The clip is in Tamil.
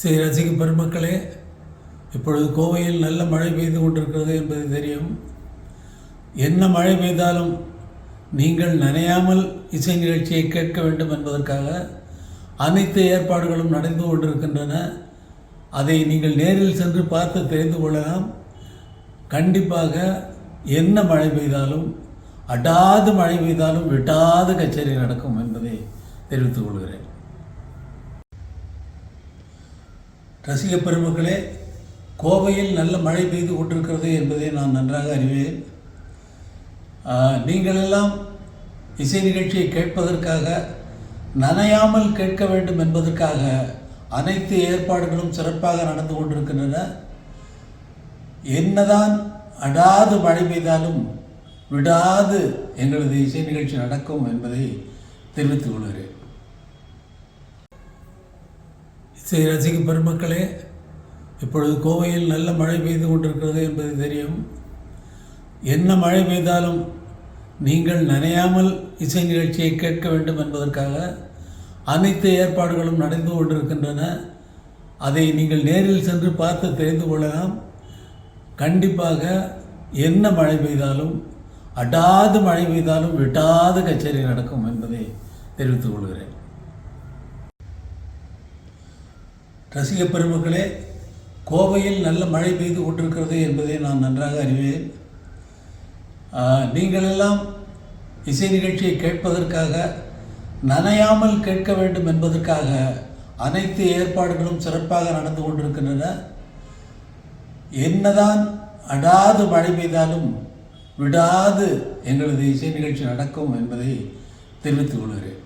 இசை ரசிக பெருமக்களே இப்பொழுது கோவையில் நல்ல மழை பெய்து கொண்டிருக்கிறது என்பது தெரியும். என்ன மழை பெய்தாலும் நீங்கள் நனையாமல் இசை நிகழ்ச்சியை கேட்க வேண்டும் என்பதற்காக அனைத்து ஏற்பாடுகளும் நடந்து கொண்டிருக்கின்றன. அதை நீங்கள் நேரில் சென்று பார்த்து தெரிந்து கொள்ளலாம். கண்டிப்பாக என்ன மழை பெய்தாலும் அடாது மழை பெய்தாலும் விட்டாது கச்சேரி நடக்கும் என்பதை தெரிவித்துக் கொள்கிறேன். ரசிக பெருமக்களே கோவையில் நல்ல மழை பெய்து கொண்டிருக்கிறது என்பதை நான் நன்றாக அறிவேன். நீங்களெல்லாம் நீங்கள் எல்லாம் இசை நிகழ்ச்சியை கேட்பதற்காக நனையாமல் கேட்க வேண்டும் என்பதற்காக அனைத்து ஏற்பாடுகளும் சிறப்பாக நடந்து கொண்டிருக்கின்றன. என்னதான் அடாது மழை பெய்தாலும் விடாது எங்களது இசை நிகழ்ச்சி நடக்கும் என்பதை தெரிவித்துக் கொள்கிறேன். ஸ்ரீ ரசிக பெருமக்களே இப்பொழுது கோவையில் நல்ல மழை பெய்து கொண்டிருக்கிறது என்பது தெரியும். என்ன மழை பெய்தாலும் நீங்கள் நனையாமல் இசை நிகழ்ச்சியை கேட்க வேண்டும் என்பதற்காக அனைத்து ஏற்பாடுகளும் நடந்து கொண்டிருக்கின்றன. அதை நீங்கள் நேரில் சென்று பார்த்து தெரிந்து கொள்ளலாம். கண்டிப்பாக என்ன மழை பெய்தாலும் அடாது மழை பெய்தாலும் விட்டாது கச்சேரி நடக்கும் என்பதை தெரிவித்துக் கொள்கிறேன். ரசிக பெருமக்களே கோவையில் நல்ல மழை பெய்து கொண்டிருக்கிறது என்பதை நான் நன்றாக அறிவேன். நீங்களெல்லாம் நீங்கள் எல்லாம் இசை நிகழ்ச்சியை கேட்பதற்காக நனையாமல் கேட்க வேண்டும் என்பதற்காக அனைத்து ஏற்பாடுகளும் சிறப்பாக நடந்து கொண்டிருக்கின்றன. என்னதான் அடாது மழை பெய்தாலும் விடாது எங்களது இசை நிகழ்ச்சி நடக்கும் என்பதை தெரிவித்துக் கொள்கிறேன்.